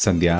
సంధ్య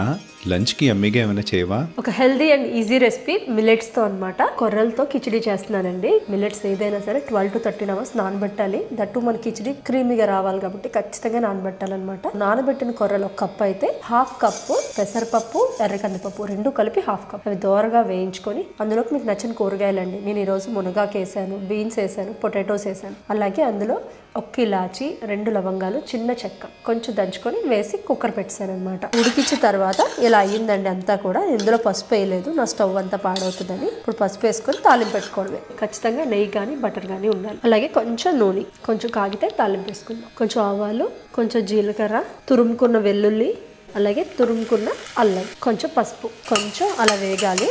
లంచ్కి అమ్మిగా ఏమైనా చేయవా? ఒక హెల్దీ అండ్ ఈజీ రెసిపీ మిల్లెట్స్తో అనమాట కొర్రలతో కిచిడి చేస్తున్నానండి. మిల్లెట్స్ ఏదైనా సరే ట్వెల్వ్ టు థర్టీన్ అవర్స్ నానబెట్టాలి. దట్టు మన కిచిడి క్రీమీగా రావాలి కాబట్టి ఖచ్చితంగా నానబెట్టాలన్నమాట. నానబెట్టిన కొర్రలు ఒక కప్ అయితే హాఫ్ కప్పు పెసరపప్పు ఎర్ర కందిపప్పు రెండు కలిపి హాఫ్ కప్. అవి దోరగా వేయించుకొని అందులోకి మీకు నచ్చిన కూరగాయలండి. నేను ఈరోజు మునగాకు వేసాను బీన్స్ వేసాను పొటాటోస్ వేసాను. అలాగే అందులో ఒక్క ఇలాచి రెండు లవంగాలు చిన్న చెక్క. కొంచెం దంచుకొని వేసి కుక్కర్ పెట్టాను అనమాట ఉడికించిన తర్వాత ఇలా అయ్యిందండి అంతా కూడా. ఇందులో పసుపు వేయలేదు. నా స్టవ్ అంతా పాడవుతుందని ఇప్పుడు పసుపు వేసుకొని తాలింపు పెట్టుకోవడమే. ఖచ్చితంగా నెయ్యి కానీ బటర్ కానీ ఉండాలి. అలాగే కొంచెం నూనె. కొంచెం కాగితే తాలింపు వేసుకుందాం. కొంచెం ఆవాలు కొంచెం జీలకర్ర తురుముకున్న వెల్లుల్లి అలాగే తురుముకున్న అల్లం. కొంచెం పసుపు. కొంచెం అలా వేగాలి.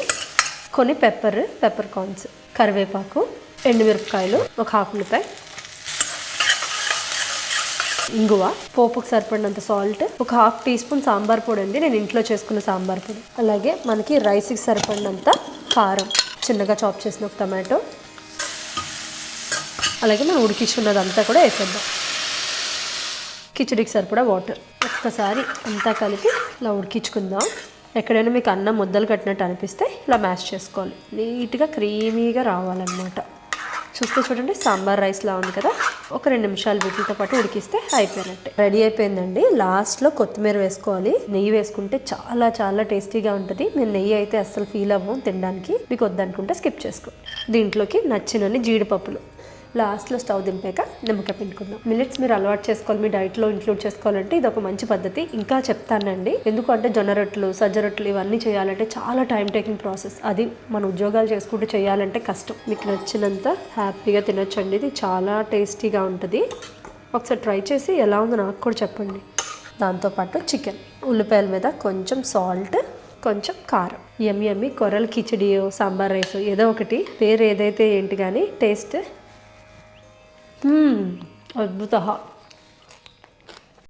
కొన్ని పెప్పర్ పెప్పర్ కార్న్స్ కరివేపాకు ఎండుమిరపకాయలు ఒక హాఫ్ ఉల్లిపాయ ఇంగువ పోపుకు సరిపడినంత సాల్ట్ ఒక హాఫ్ టీ స్పూన్ సాంబార్ పొడి అండి. నేను ఇంట్లో చేసుకున్న సాంబార్ పొడి. అలాగే మనకి రైస్కి సరిపడినంత కారం. చిన్నగా చాప్ చేసిన ఒక టమాటో. అలాగే మనం ఉడికించుకున్నదంతా కూడా వేసేద్దాం. కిచడికి సరిపడా వాటర్. ఒక్కసారి అంతా కలిపి ఇలా ఉడికించుకుందాం. ఎక్కడైనా మీకు అన్నం ముద్దలు కట్టినట్టు అనిపిస్తే ఇలా మ్యాష్ చేసుకోవాలి. నీట్గా క్రీమీగా రావాలన్నమాట. చూస్తే చూడండి సాంబార్ రైస్లా ఉంది కదా. ఒక రెండు నిమిషాలు వీటితో పాటు ఉడికిస్తే అయిపోయినట్టే. రెడీ అయిపోయిందండి. లాస్ట్లో కొత్తిమీర వేసుకోవాలి. నెయ్యి వేసుకుంటే చాలా చాలా టేస్టీగా ఉంటుంది. నేను నెయ్యి అయితే అస్సలు ఫీల్ అవ్వం తినడానికి. మీకు వద్దనుకుంటే స్కిప్ చేసుకో. దీంట్లోకి నచ్చినన్ని జీడిపప్పులు. లాస్ట్లో స్టవ్ దింపాక నిమ్మకాయ పిండుకుందాం. మిల్లెట్స్ మీరు అలవాటు చేసుకోవాలి మీ డైట్లో ఇంక్లూడ్ చేసుకోవాలంటే ఇది ఒక మంచి పద్ధతి. ఇంకా చెప్తానండి ఎందుకంటే జొన్న రొట్టెలు సజ్జ రొట్టెలు ఇవన్నీ చేయాలంటే చాలా టైం టేకింగ్ ప్రాసెస్ అది మన ఉద్యోగాలు చేసుకుంటూ చేయాలంటే కష్టం. మీకు నచ్చినంత హ్యాపీగా తినొచ్చండి. ఇది చాలా టేస్టీగా ఉంటుంది. ఒకసారి ట్రై చేసి ఎలా ఉందో నాకు కూడా చెప్పండి. దాంతోపాటు చికెన్. ఉల్లిపాయల మీద కొంచెం సాల్ట్ కొంచెం కారం. ఎమ్మి ఎమ్మి కొర్రల కిచడియో సాంబార్ రైస్ ఏదో ఒకటి. పేరు ఏదైతే ఏంటి కానీ టేస్ట్ అద్భుత